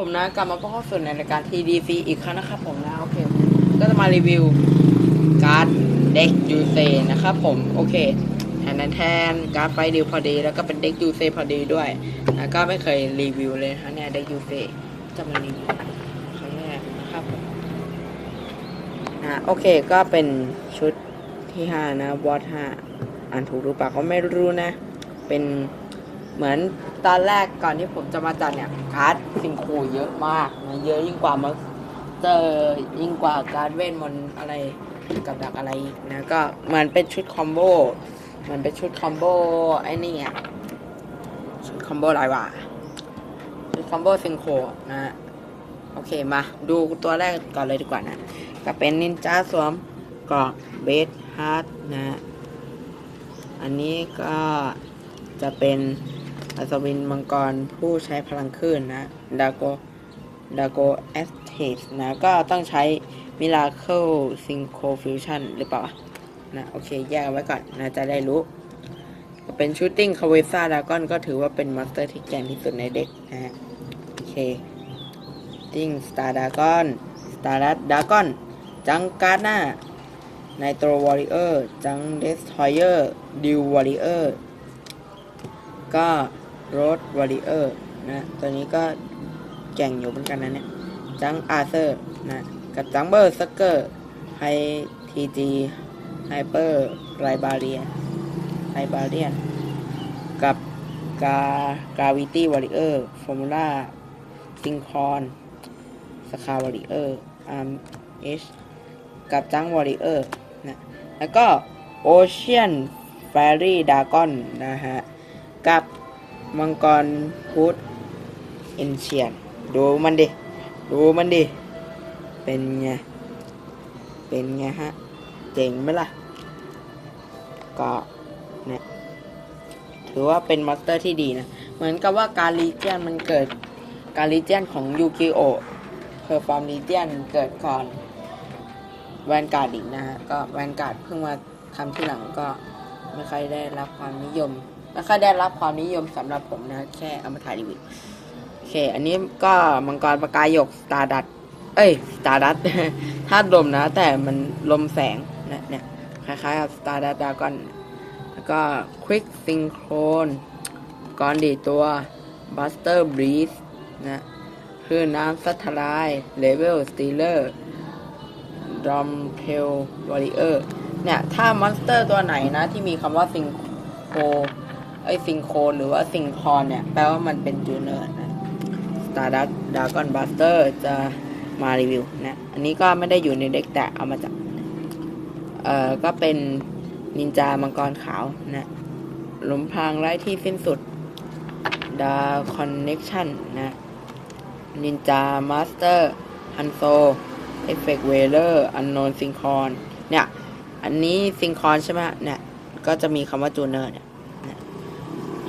ผมนะกลับมาพบเข้าสู่ในรายการ TDC อีกครั้งนะครับผมนะโอเคก็จะมารีวิวการ์ดเด็กยูเซนะครับผมโอเคแทนแทนการ์ดไฟดิวพอดี แล้วก็เป็นเด็กยูเซพอดีด้วยนะก็ไม่เคยรีวิวเลยนะเนี่ยเด็กยูเซจะมารีวิวครั้งแรกนะครับผมนะโอเคก็เป็นชุดที่ 5 นะวอต5อ่านถูกหรือเปล่าก็ไม่รู้นะ เป็น เหมือนตอนแรกก่อนที่ผมจะมาจัดเนี่ยการ์ดซิงครเยอะมากนะเยอะยิ่งกว่ามาเจอยิ่งกว่าการเวทมนอะไรกับดักอะไรอีกนะก็เหมือนเป็นชุดคอมโบเหมันเป็นชุดคอมโบไอ้นี่อะชุดคอมโบอะไรวะชุดคอมโบซิงโครนะโอเคมาดูตัวแรกก่อนเลยดีกว่านะ ก็เป็นนินจาสวมเกรอกเบสฮาร์ดนะ อันนี้ก็จะเป็น อัศวินมังกรผู้ใช้พลังคลื่นนะดาโกดาโกแอสเทสนะ ก็ต้องใช้มิราเคิลซิงโคฟิวชั่นหรือเปล่า นะ โอเค แยกไว้ก่อนนะจะได้รู้ เป็นชูตติ้งคาเวซ่าดากอนก็ถือว่าเป็นมอนสเตอร์ที่แก่งที่สุดในเด็กนะฮะ โอเคติ้งสตาร์ดากอนสตาร์ดัตดากอนจังการ์นาไนโตรวอริเออร์จังเดสทอยเออร์ดิววอริเออร์ก็ รดวอริเออร์นะตัวนี้ก็แก่งอยู่เหมือนกันนะเนี่ยจังอาร์เซอร์นะกับจังเบอร์สเกอร์ไฮทีจีไฮเปอร์ไรบาเรียไฮบาเรียนกับกากาวิตี้วอริเออร์ฟอร์มูล่าซิงคอนสคาวอริเออร์อาร์มเอชกับจังวอริเออร์นะแล้วก็โอเชียนแฟรี่ดากอนนะฮะ กับ มังกรพุทธเอนเชียนดูมันดิ ดูมันดิ เป็นไง เป็นไงฮะ เจ๋งไหมล่ะ ก็เนี่ยถือว่าเป็นมอสเตอร์ที่ดีนะ เหมือนกับว่าการลีเจียนมันเกิด การลีเจียนของยูกิโอเพอร์ฟอร์มลีเจียนเกิดก่อนแวนการ์ดอีกนะฮะ ก็แวนการ์ดเพิ่งมาทำที่หลังก็ไม่ค่อยได้รับความนิยม ไม่ค่อยได้รับความนิยมสำหรับผมนะแค่เอามาถ่ายรีวิวโอเค อันนี้ก็มังกรประกายหยกสตาร์ดัตเอ้ยสตาร์ดัตธาตุลมนะ แต่มันลมแสงนะเนี่ยคล้ายๆกับสตาร์ดัตดากอนแล้วก็ควิกซิงโครนก่อนดีตัวบัสเตอร์บรีสนะคือน้ำสัทลายเลเวลสตีเลอร์ดอมเพลวอริเออร์เนี่ย ถ้ามอนสเตอร์ตัวไหนนะ ที่มีคำว่าซิงโค ไอซิงโครนหรือว่าซิงคอนเนี่ย แปลว่ามันเป็นจูเนอร์นะสตาร์ดัตดากอนบัสเตอร์จะมารีวิวนะ อันนี้ก็ไม่ได้อยู่ในเด็กแต่เอามาจาก เอ่อ ก็เป็นนินจามังกรขาวนะหลุมพรางไร้ที่สิ้นสุดดาคอนเน็กชันนะนินจามาสเตอร์ฮันโซเอฟเฟกเวเลอร์อันโนนซิงคอนเนี่ย อันนี้ซิงคอนใช่ไหมเนี่ย ก็จะมีคำว่าจูเนอร์เนี่ย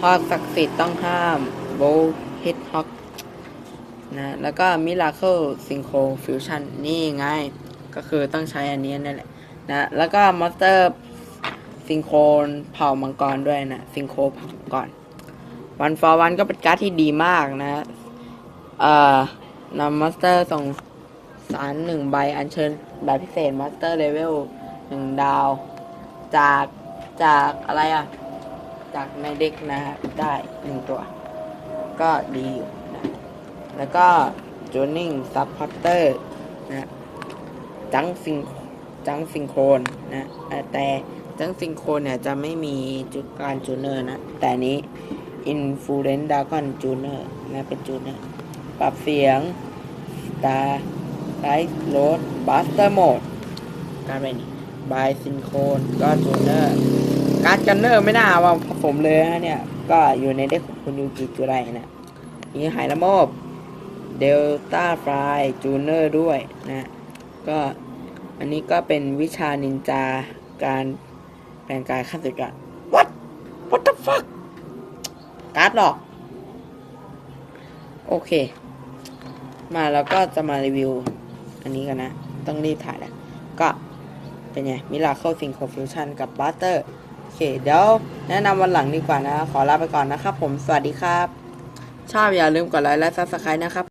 ฮอกศักดิ์สิทธิ์ต้องห้ามโบฮิตฮอกนะแล้วก็มิราเคิลซิงโครฟิวชั่นนี่ไงก็คือต้องใช้อันนี้นั่นแหละนะแล้วก็มอนสเตอร์ซิงโครนเผ่ามังกรด้วยนะซิงโครเผ่ามังกรวันฟอร์วันก็เป็นการ์ดที่ดีมากนะเอ่อนำมอนสเตอร์ส่งสารหนึ่งใบอัญเชิญแบบพิเศษมอนสเตอร์เลเวลหนึ่งดาว จากจากอะไรอะ จากในเด็กนะฮะได้หนึ่งตัว ก็ดีอยู่นะแล้วก็จูนิ่งซับพอร์เตอร์นะจังซิงจังซิงโครนนะแต่จังซิงโครนเนี่ยจะไม่มีจุดการจูเนอร์นะ แต่นี้อินฟูเรนดากอนจูเนอร์นะเป็นจูเนอร์ปรับเสียงตาไลท์โรดบัสเตอร์โหมดการเป็นบายซินโครนก็จูเนอร์ การ์ดกันเนอร์ไม่น่าว่าผมเลยนะเนี่ย ก็อยู่ในเด็กของคุณยูกิจูไรนะมีหายละโมบเดลต้าฟลายจูเนอร์ด้วยนะ ก็อันนี้ก็เป็นวิชานินจาการแปลงกายขั้นสุดยอด What What the fuck การ์ดหรอก โอเค มาแล้วก็จะมารีวิว อันนี้กันนะ ต้องรีบถ่ายแล้วก็เป็นไงมิลาเคิลซิงโคฟิวชันกับบัตเตอร์ โอเค เดี๋ยวแนะนำวันหลังดีกว่านะ ขอลาไปก่อนนะครับผม สวัสดีครับ ชอบอย่าลืมกดไลค์และซับสไครต์นะครับ